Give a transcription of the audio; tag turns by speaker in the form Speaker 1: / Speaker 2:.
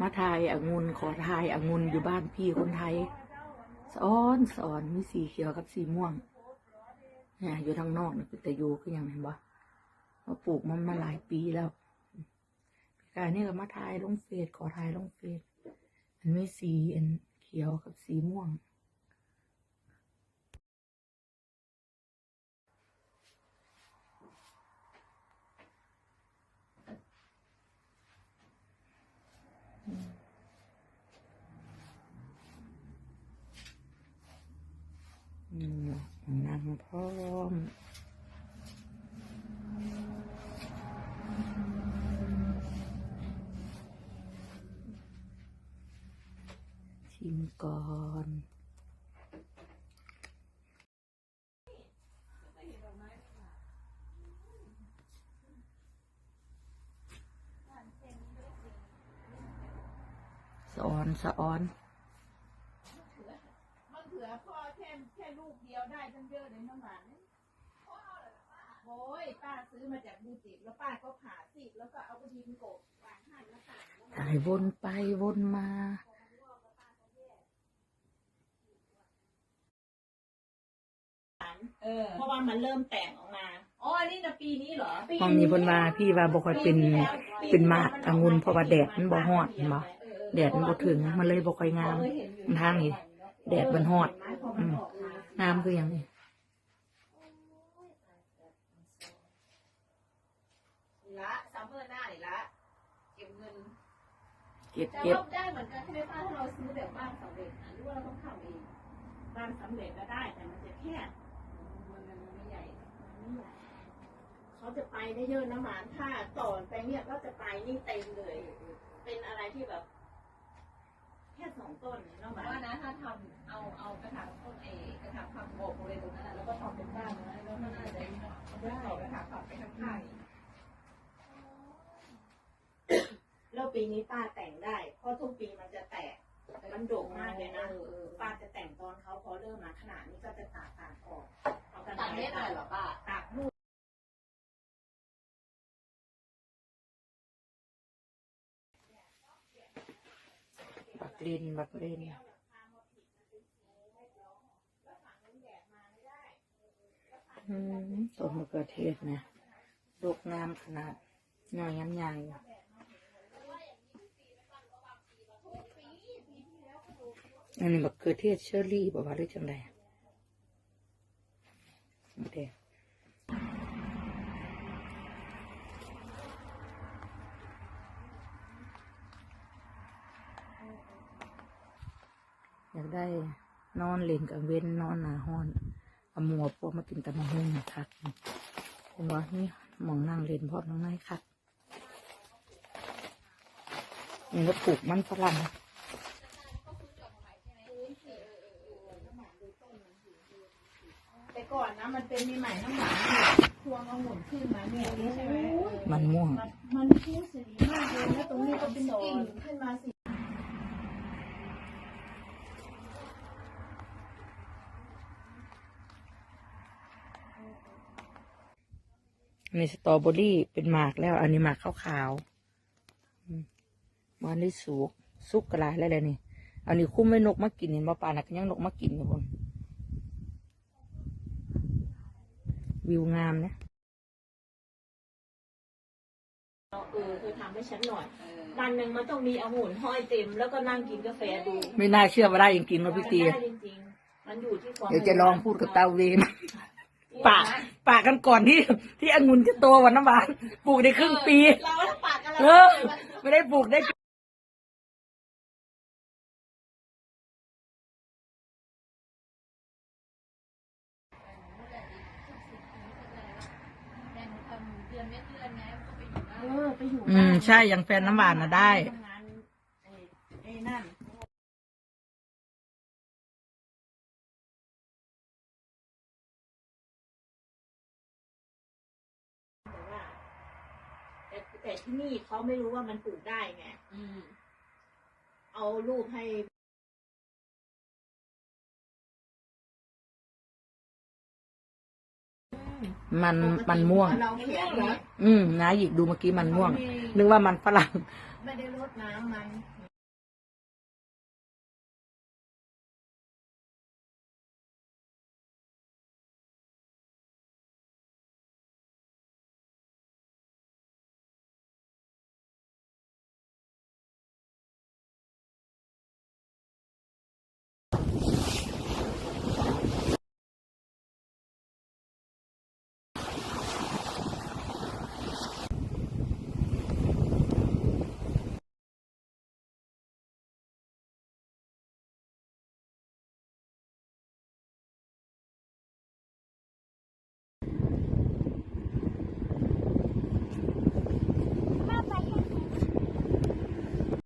Speaker 1: มาทายองุ่นขอทายองุ่นอยู่บ้านพี่คนไทยสอนสอนมีสีเขียวกับสีม่วงเนี่ยอยู่ทางนอกนี่แต่อยู่ก็ยังเห็นบ่มาปลูกมันมาหลายปีแล้วพี่กายนี่ก็มาทายลงเฟดขอทายลงเฟซมันมีสีอันเขียวกับสีม่วง อืมนั่ งพร้อมชิมก่อนสะออนสะออน
Speaker 2: มะเขือพ่อแค่แค่ลูกเดียวได้ตั้งเยอะเลยน้ำหวานเนี่ยโอ้ยป้าซื้อมาจากบูติกแล้วป้าก็ผ่าสิแล้วก็เอาไปดินกบวางให้แล้วค่ะ
Speaker 1: หายวนไปวนมา
Speaker 2: เออเพราะว่ามันเริ่มแตกออกมาอ๋ออันนี้นะปีนี้เหรอ
Speaker 1: ห้องนี้เพนว่าพี่ว่าบ่ค่อยเป็นเป็นหมากองุ่นเพราะว่าแดดมันบ่ฮอดเห็นบ่แดดมันบ่ถึงมันเลยบ่ค่อยงามมันทางนี้ แดดมันฮอดอืมงามคือหยังนี่
Speaker 2: ละซัมเมอร์หน้านี่ละเก็บเงิน
Speaker 1: เก็บ
Speaker 2: จะ
Speaker 1: เก็บ
Speaker 2: ลบได้เหมือนกันใช่ไหมป้าถ้าเราซื้อแบบบ้านสำเร็จนะหรือว่าเราต้องทำเองบ้านสำเร็จก็ได้แต่มันจะแคบมันมันไม่ใหญ่มันไม่ใหญ่เขาจะไปได้เยอะนะหมานถ้าต่อนไปเนี่ยก็จะไปนี่เต็มเลย เป็นอะไรที่แบบแค่สองต้นเนี่ยน้องหมาน
Speaker 3: ว่านะถ้าทำเอาเอากระถางต้นเอกระถางผักโบกเลยตรงนั้นนะแล้วก็ทำเป็นบ้านนะแล้วก็น่าจะได้ต่อกระถางผักไปข้างๆอีก
Speaker 2: แล้วปีนี้ป้าแต่งได้ เพราะทุกปีมันจะแตกมันโด่งมากเลยนะป้าจะแต่งตอนเขาพอเริ่มมาขนาดนี้ก็จะตากตากออกเอากัน
Speaker 3: ตัดได้หน่อยเหรอป้า
Speaker 1: บักลินบักลินอืมต้นมะเขือเทศเนี่ยลูกงามขนาดหน่อยย้ำใหญ่อันนี้มะเขือเทศเชอรี่บอกว่าหรือจังไดโอเค อยากได้นอนเล่นกับเว้นนอนหนาห้อนเอาหมัวพวกมากินแต่มาหุ้งคักเห็นว่านี่หมองนั่งเล่นพร้อมน้องนายคักนี่ก็ปลูกมันฝรั่ง
Speaker 2: แต่ก่อนนะมันเป็นใหม่ๆน้ำหวานพวงองุ่นขึ้นมาเนี่ยนี่ใช่ไหม
Speaker 1: มันม่วง
Speaker 2: มันมันคิ้วสีมากเลยแล้วตรงนี้ก็เป็นกิ่งขึ้นมาสิ
Speaker 1: อันนี้สตรอเบอรี่เป็นหมากแล้ว อันนี้หมากขาวๆอืมมันได้สุกสุกกระไรแล้วเลยนี่ อันนี้คุ้มไม่นกมากินเห็นบ่ป่านะก็ยังนกมากินอยู่คนวิวงามนะ
Speaker 2: เออคือทำให้ฉันหน่อยวันหนึ่งมันต้องมีองุ่นห้อยเต็ม แล้วก็นั่งกินกาแฟดู
Speaker 1: ไม่น่าเชื่อว่าได้จริงๆเนาะพี่ตี
Speaker 2: มันได้จริงๆมันอยู่ที่ความ
Speaker 1: เดี๋ยวจะลองพูดกับเตาเวนปาก ปากกันก่อนที่ที่องุ่นจะโตวันน้ำหวานปลูกได้ครึ่งปี
Speaker 2: เราก็ปากกัน
Speaker 1: เอ
Speaker 2: แล้ว
Speaker 1: อ ไม่ได้ปลูกได้
Speaker 3: แม่หนูทำเดือนไม่เดือนไงมันก็ไปอยู่บ้าน
Speaker 2: เออไปอยู่
Speaker 1: อืมใช่อย่างแฟนน้ำหวานนะได้
Speaker 2: ทำงานไอ้ไอ้นั่น แต่แต่ที่นี่เขาไม่รู้ว่ามันปลูกได้ไง
Speaker 3: อืม
Speaker 2: เอารูปให้
Speaker 1: มันมันม่วง
Speaker 2: เราเขียนนะ
Speaker 1: อืมนะหยิกดูเมื่อกี้มันม่วง นึกว่ามันฝรั่ง
Speaker 2: ไม่ได้รดน้ำมัน